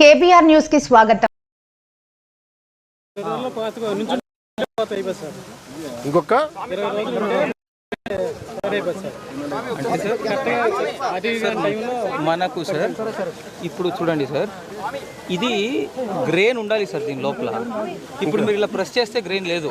KBR న్యూస్కి స్వాగతం. ఇంకొక? మనకు సార్ ఇప్పుడు చూడండి సార్ ఇది గ్రెయిన్ ఉండాలి సార్ దీని లోపల. ఇప్పుడు మీరు ఇలా ప్రెస్ చేస్తే గ్రెయిన్ లేదు.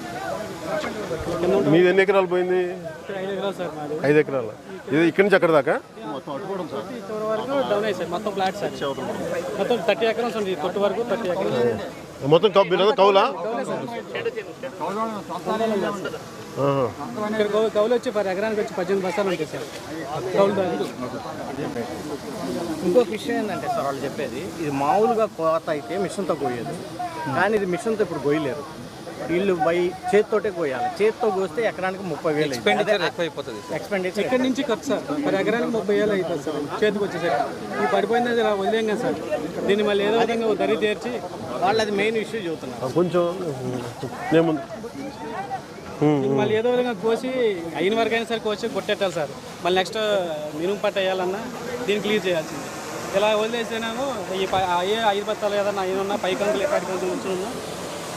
మీది ఎన్ని ఎకరాలు పోయింది? ఐదు ఎకరాలు? ఇది ఇక్కడి నుంచి అక్కడ దాకా? డౌన్ మొత్తం ఫ్లాట్ సార్ మొత్తం థర్టీ ఉంది వరకు థర్టీ మొత్తం కౌలా? కౌలు వచ్చి పర్ ఎకరానికి వచ్చి పద్దెనిమిది బస్సాలు ఉంటాయి సార్ కౌలు ఇంకొక విషయం ఏంటంటే సార్ వాళ్ళు చెప్పేది ఇది మామూలుగా కోత అయితే మిషన్తో కోయదు. కానీ ఇది మిషన్తో ఇప్పుడు కోయలేరు. వీళ్ళు బై చేతితోటే కోయాలి. చేతితో కోస్తే ఎకరానికి ముప్పై వేలు ఎక్స్పెండిచర్ ఎక్కువ అయిపోతుంది ఎక్స్పెండిచర్ ఇక్కడ నుంచి ఖర్చు సార్? పర్ ఎకరానికి ముప్పై వేలు అవుతుంది సార్. చేతికి వచ్చేసరికి. ఈ పడిపోయింది ఇలా వదిలేం కదా సార్. దీన్ని మళ్ళీ ఏదో విధంగా దరి తీర్చి వాళ్ళు అది మెయిన్ ఇష్యూ చెబుతున్నారు ఆ, కొంచెం మళ్ళీ ఏదో విధంగా కోసి అయిన వరకు అయినా సరే కోసి కొట్టేట్టాలి సార్. మళ్ళీ నెక్స్ట్ మినుము పట్ట వేయాలన్నా దీన్ని క్లియర్ చేయాల్సింది. ఇలా వదిలేసేనేమో ఈ అయ్యే ఐదు బత్తాలు ఏదన్నా అయిన ఉన్నా పై కంకులు ఎక్కడి కంకులు ఉంచున్నా ఇక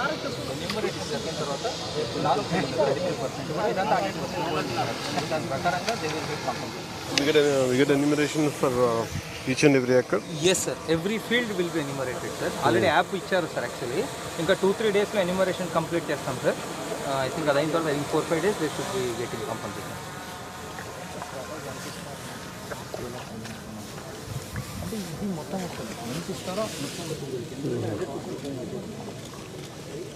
వాట్ వేసుకుంటే is the options where explore we get a, we get enumeration for uh, each and every acre? Yes sir every field will be enumerated sir already app ఇచ్చారు సార్ యాక్చువల్లీ ఇంకా టూ త్రీ డేస్లో enumeration complete చేస్తాం sir I think అది అయిన తర్వాత four five days they should be getting compulsory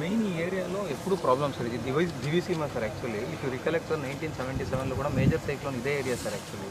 main ఈ ఏరియాలో ఎప్పుడు ప్రాబ్లమ్ సార్ ఇది device Diviseema sir actually if you recollect sir nineteen seventy సెవెన్లో కూడా మేజర్ సైక్లోన్ ఇదే ఏరియా సార్ యాక్చువల్లీ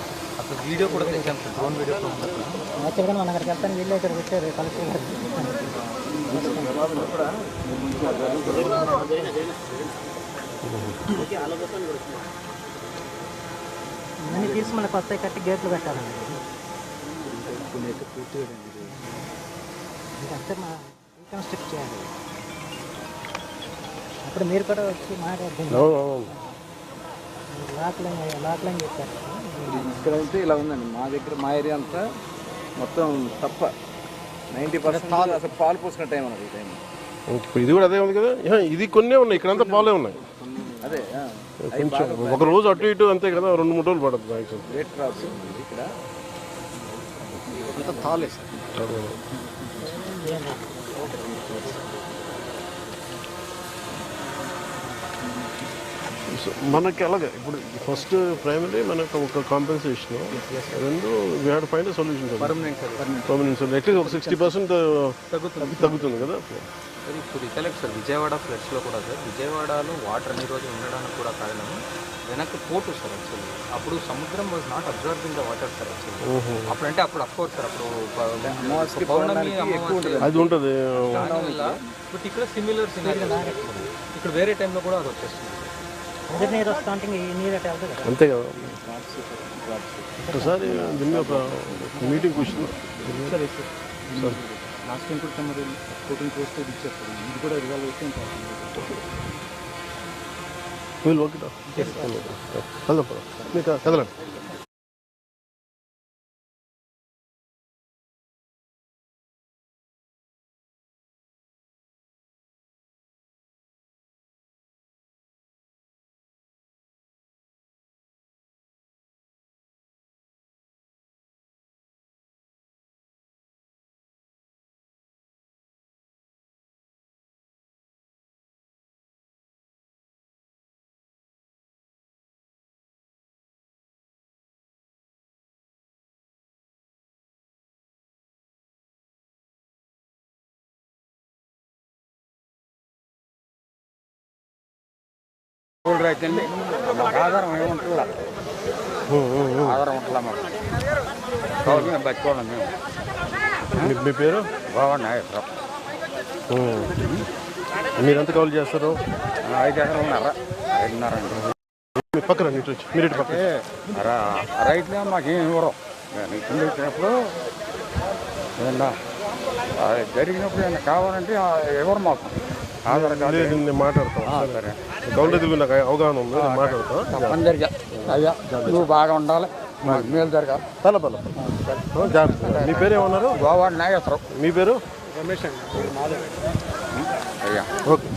అసలు వీడియో కూడా తెచ్చాం. సార్ డ్రోన్ వీడియో యాక్చువల్గా మన అక్కడికి వెళ్తాను వీళ్ళు ఇక్కడ వచ్చారు కలెక్టర్ ఇవన్నీ తీసి మళ్ళీ కొత్త కట్టి గేట్లు పెట్టాలండి. ఇదంతా మా రీకన్స్ట్రక్ట్ చేయాలి. అప్పుడు మీరు కూడా వచ్చి మాట్లాడుతుంది అవును అవును లాక్లైన్ లాక్లైన్ చెప్పారు. ఇక్కడ అయితే ఇలా ఉందండి. మా దగ్గర మా ఏరియా అంతా మొత్తం తప్ప. నైంటీ పర్సెంట్ అసలు పాలు పోసుకున్న టైం అన్నది ఈ టైం. ఇది కూడా అదే ఉంది కదా? ఇది కొన్నే ఉన్నాయి. ఇక్కడంతా పాలే ఉన్నాయి. అదే కొంచెం ఒక రోజు అటు ఇటు అంతే కదా? రెండు మూడు రోజులు పడుతుంది మ్యాక్సిమం రేట్ ఉంది ఇక్కడ. అంత తాలే సార్. సో మనకి అలాగే ఇప్పుడు ఫస్ట్ ప్రైమరీ మనకు ఒక కాంపెన్సేషన్ రెండు we had find solution permanent sir at least ఒక సిక్స్టీ పర్సెంట్ తగ్గుతుంది. తగ్గుతుంది కదా? సార్ ఇప్పుడు రికలెక్ట్ సార్ విజయవాడ ఫ్లడ్స్లో కూడా సార్ విజయవాడలో వాటర్ అన్ని రోజులు ఉండడానికి కూడా కారణం వెనక్కి పోటు సార్ యాక్చువల్లీ అప్పుడు సముద్రం was not observing the water sir actually అప్పుడంటే అప్పుడు అఫ్కోర్స్ సార్ అప్పుడు పౌర్ణమి అది ఉంటుంది. బట్ ఇక్కడ సిమిలర్ సినారీ ఇక్కడ వేరే టైంలో కూడా అది వచ్చేస్తుంది. అంతే కదా. ఒకసారి దీని మీద ఒక మీటింగ్ కూర్చున్నాం లాస్ట్ టైం కూడా మరి సార్ ఇది కూడా రిజాల్వ్ అయితే వీళ్ళు ఓకే కదలం మీకు కదలండి. రైతండి మాకు ఆధారం ఏముంటుందా ఆధారం ఉంటుందా మాకు. కాబట్టి మేము బతుకోవడం మేము. మీ పేరు? బాగుంది నాగేశ్వరం ఉమ్. మీరెంత కాల్ చేస్తారు? ఐదు ఎకరాలు ఉన్నారా ఐదున్నర అండి. మీ పక్కన మీరు ఇటు పక్కన. రైతులే మాకేం ఇవ్వరు. నేను వచ్చినప్పుడు ఏదన్నా ఆ, జరిగినప్పుడు ఏమన్నా కావాలంటే ఇవ్వరు మాకు? ఆధార్ కార్డు నేను మాట్లాడతాను. ఆ, సరే. నాకు అవగాహన ఉంది నేను జరిగా అయ్యా నువ్వు బాగా ఉండాలి. మేలు జరగాలి. పల పల జాగ్రత్త. మీ పేరు ఏమన్నారు? గోవా నాగేశ్వరం మీ పేరు? రమేష్ అండి. అయ్యా ఓకే.